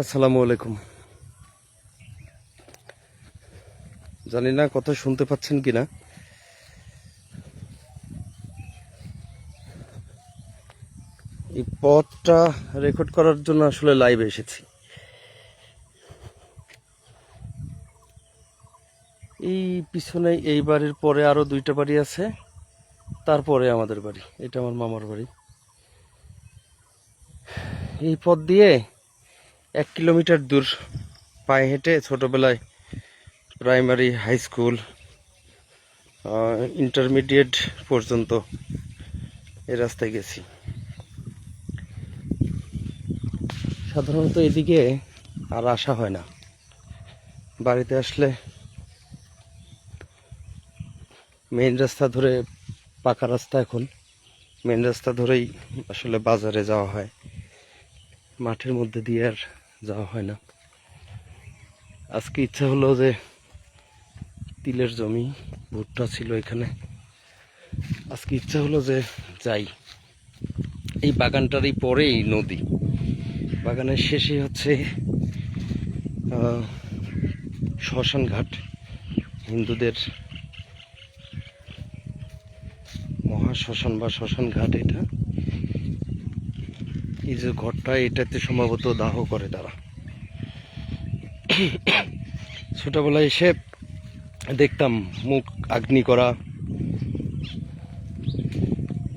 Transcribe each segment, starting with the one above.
আসসালামু আলাইকুম। জানি না কথা শুনতে পাচ্ছেন কিনা। এই পথটা রেকর্ড করার জন্য আসলে লাইভে এসেছি। এই পিছনে এই বাড়ির পরে আরও দুইটা বাড়ি আছে, তারপরে আমাদের বাড়ি। এটা আমার মামার বাড়ি। এই পথ দিয়ে এক কিলোমিটার দূর পায়ে হেঁটে ছোটোবেলায় প্রাইমারি হাই স্কুল ইন্টারমিডিয়েট পর্যন্ত এ রাস্তায় গেছি। সাধারণত এদিকে আর আসা হয় না। বাড়িতে আসলে মেন রাস্তা ধরে পাকা রাস্তা এখন। মেন রাস্তা ধরেই আসলে বাজারে যাওয়া হয়। মাঠের মধ্যে দিয়ে আর যাওয়া হয় না। আজকে ইচ্ছা হলো যে তিলের জমি, ভুট্টা ছিল এখানে। আজকে ইচ্ছা হলো যে যাই। এই বাগানটারই পরেই নদী। বাগানের শেষে হচ্ছে শ্মশান ঘাট। হিন্দুদের মহা শ্মশান বা শ্মশান ঘাট এটা। এই যে ঘরটা, এটাতে সম্ভবত দাহ করে তারা। ছোটবেলায় এসে দেখতাম মুখ, আগ্নি করা।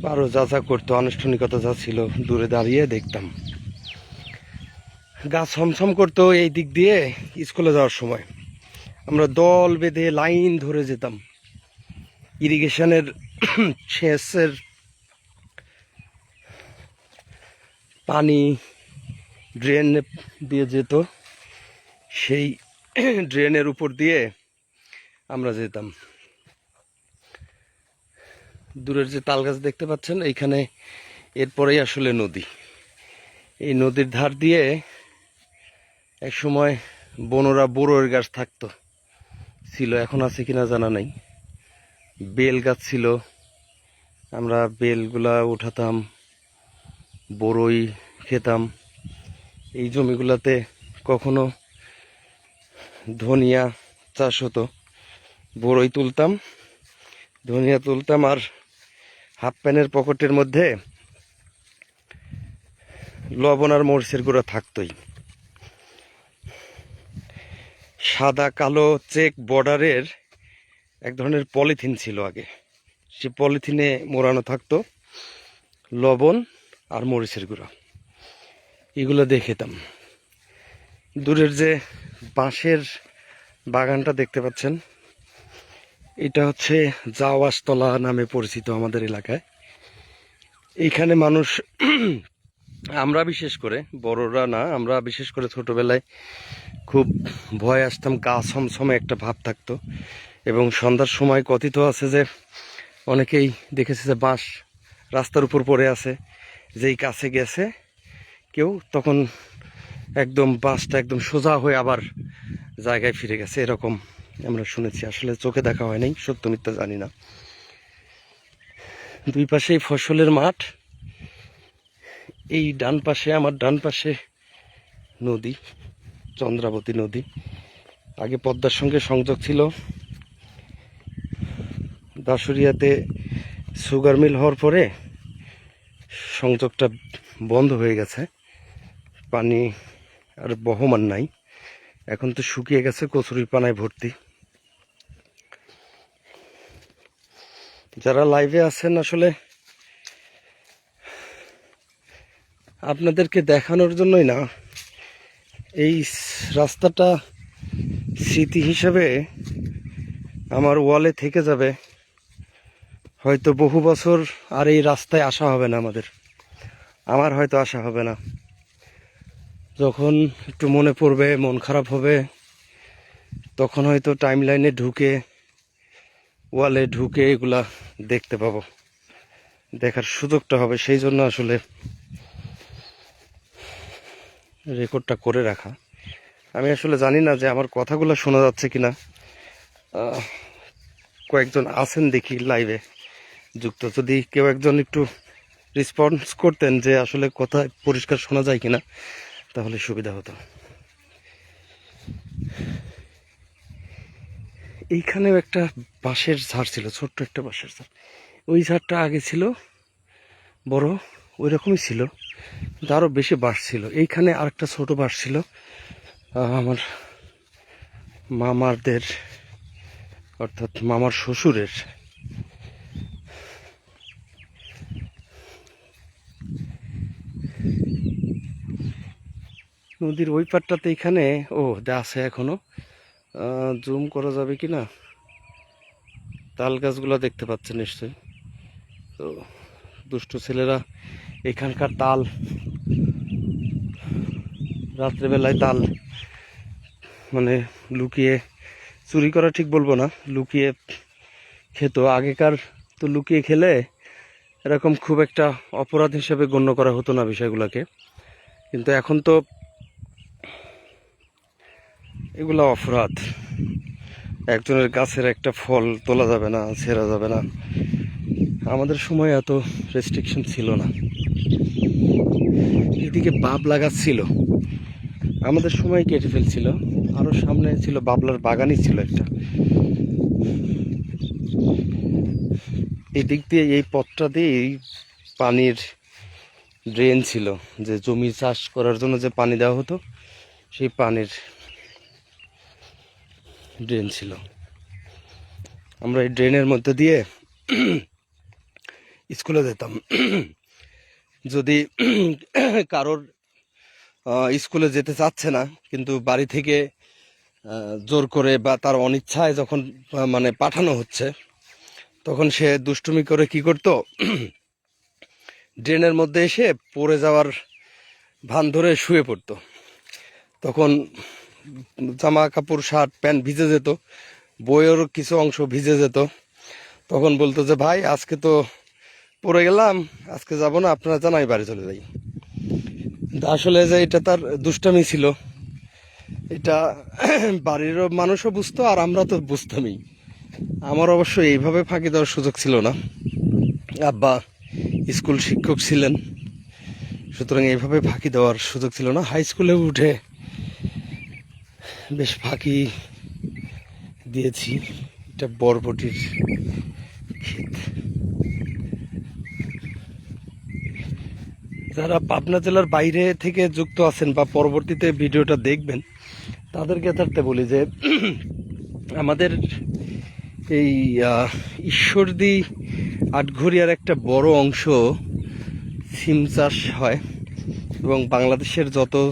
আরও যা যা করতো, আনুষ্ঠানিকতা যা ছিল, দূরে দাঁড়িয়ে দেখতাম। গাছ ছমছম করতো এই দিক দিয়ে স্কুলে যাওয়ার সময়। আমরা দল বেঁধে লাইন ধরে যেতাম। ইরিগেশনের সেচের পানি ড্রেন দিয়ে যেত, সেই ড্রেনের উপর দিয়ে আমরা যেতাম। দূরের যে তাল গাছ দেখতে পাচ্ছেন, এইখানে এরপরেই আসলে নদী। এই নদীর ধার দিয়ে এক সময় বনরা বড়োর গাছ থাকতো, ছিল, এখন আছে কিনা জানা নাই। বেল গাছ ছিল, আমরা বেলগুলা উঠাতাম। বড়ই খেতাম। এই জমিগুলাতে কখনো ধনিয়া চাষ হতো। বড়ই তুলতাম, ধনিয়া তুলতাম আর হাফ প্যান্টের পকেটের মধ্যে লবণ আর মরিচের গুঁড়া থাকতোই। সাদা, কালো চেক বর্ডারের এক ধরনের পলিথিন ছিল আগে। সে পলিথিনে মোড়ানো থাকতো। লবণ আর মরিচের গুঁড়া। এগুলো দিয়ে খেতাম। দূরের যে বাঁশের বাগানটা দেখতে পাচ্ছেন, এটা হচ্ছে জাওয়াসতলা নামে পরিচিত আমাদের এলাকায়। এইখানে মানুষ আমরা বিশেষ করে, বড়রা না, আমরা বিশেষ করে ছোটবেলায় খুব ভয় আসতাম, গা ছমছমে একটা ভাব থাকতো। এবং সন্ধ্যার সময় কথিত আছে যে, অনেকেই দেখেছে যে বাঁশ রাস্তার উপর পড়ে আছে। যেই কাছে গেছে, কেউ তখন একদম বাসটা একদম সোজা হয়ে আবার জায়গায় ফিরে গেছে। এরকম আমরা শুনেছি। আসলে চোখে দেখা হয় নাই, সত্য মিথ্যা জানি না। দুই পাশেই ফসলের মাঠ, এই ডান পাশে, আমার ডান পাশে নদী, চন্দ্রাবতী নদী। আগে পদ্মার সঙ্গে সংযোগ ছিল। দাসুরিয়াতে সুগার মিল হওয়ার পরে সংযোগটা বন্ধ হয়ে গেছে। পানি আর বহমান নাই। এখন তো শুকিয়ে গেছে, কচুরির পানায় ভর্তি। যারা লাইভে আছেন আসলে আপনাদেরকে দেখানোর জন্যই না, এই রাস্তাটা স্মৃতি হিসেবে আমার ওয়ালে থেকে যাবে। হয়তো বহু বছর আর এই রাস্তায় আসা হবে না আমাদের। আমার হয়তো আসা হবে না। যখন একটু মনে পড়বে, মন খারাপ হবে, তখন হয়তো টাইম লাইনে ঢুকে ওয়ালে ঢুকে এগুলা দেখতে পাবো। দেখার সুযোগটা হবে, সেই জন্য আসলে রেকর্ডটা করে রাখা। আমি আসলে জানি না যে আমার কথাগুলো শোনা যাচ্ছে কিনা। কয়েকজন আছেন দেখি লাইভে যুক্ত। যদি কেউ একজন একটু রেসপন্স করতেন যে আসলে কথা পরিষ্কার শোনা যায় কিনা, তাহলে সুবিধা হতো। এইখানেও একটা বাঁশের ঝাড় ছিল, ছোট্ট একটা বাঁশের ঝাড়। ওই ঝাড়টা আগে ছিল, বড় ওই রকমই ছিল আরও বেশি বাঁশ ছিল। এইখানে আরেকটা ছোট বাঁশ ছিল আমার মামারদের, অর্থাৎ মামার শ্বশুরের। নদীর ওই পাটটাতে এখানে, ও আছে এখনও। জুম করা যাবে কি না? তাল গাছগুলো দেখতে পাচ্ছেন নিশ্চয়ই। তো, দুষ্টু ছেলেরা এখানকার তাল, রাত্রেবেলায় তাল মানে লুকিয়ে, চুরি করা ঠিক বলব না, লুকিয়ে খেত। আগেকার তো লুকিয়ে খেলে এরকম খুব একটা অপরাধ হিসেবে গণ্য করা হতো না বিষয়গুলোকে। কিন্তু এখন তো এগুলো অপরাধ। একজনের গাছের একটা ফল তোলা যাবে না, ছেঁড়া যাবে না। আমাদের সময় এত রেস্ট্রিকশন ছিল না। এদিকে বাব লাগাচ্ছিল। আমাদের সময় কেটে ফেলছিল। আরও সামনে ছিল বাবলার বাগানই ছিল একটা। এই দিক দিয়ে এই পথটা দিয়ে এই পানির ড্রেন ছিল। যে জমি চাষ করার জন্য যে পানি দেওয়া হতো, সেই পানির ড্রেন ছিল। আমরা এই ড্রেনের মধ্যে দিয়ে স্কুলে যেতাম। যদি কারোর স্কুলে যেতে চাচ্ছে না, কিন্তু বাড়ি থেকে জোর করে বা তার অনিচ্ছায় যখন মানে পাঠানো হচ্ছে, তখন সে দুষ্টুমি করে কি করতো? ড্রেনের মধ্যে এসে পড়ে যাওয়ার ভান ধরে শুয়ে পড়তো। তখন জামা কাপড়, শার্ট, প্যান্ট ভিজে যেত, বইয়ের কিছু অংশ ভিজে যেত। তখন বলতো যে, ভাই, আজকে তো পড়ে গেলাম, আজকে যাব না, আপনারা জানাই বাড়ি চলে যাই। আসলে যে এটা তার দুষ্টামি ছিল। এটা বাড়ির মানুষও বুঝতো, আর আমরা তো বুঝতামই। আমার অবশ্য এইভাবে ফাঁকি দেওয়ার সুযোগ ছিল না। আব্বা স্কুল শিক্ষক ছিলেন, সুতরাং এইভাবে ফাঁকি দেওয়ার সুযোগ ছিল না। হাই স্কুলে উঠে বেশ ফাঁকি দিয়েছি। এটা বরবটির ক্ষেত। যারা পাবনা জেলার বাইরে থেকে যুক্ত আছেন বা পরবর্তীতে ভিডিওটা দেখবেন তাদেরকে তাতে বলি যে, আমাদের এই ঈশ্বরদি আটঘরিয়ার একটা বড় অংশ সিম চাষ হয় এবং বাংলাদেশের যত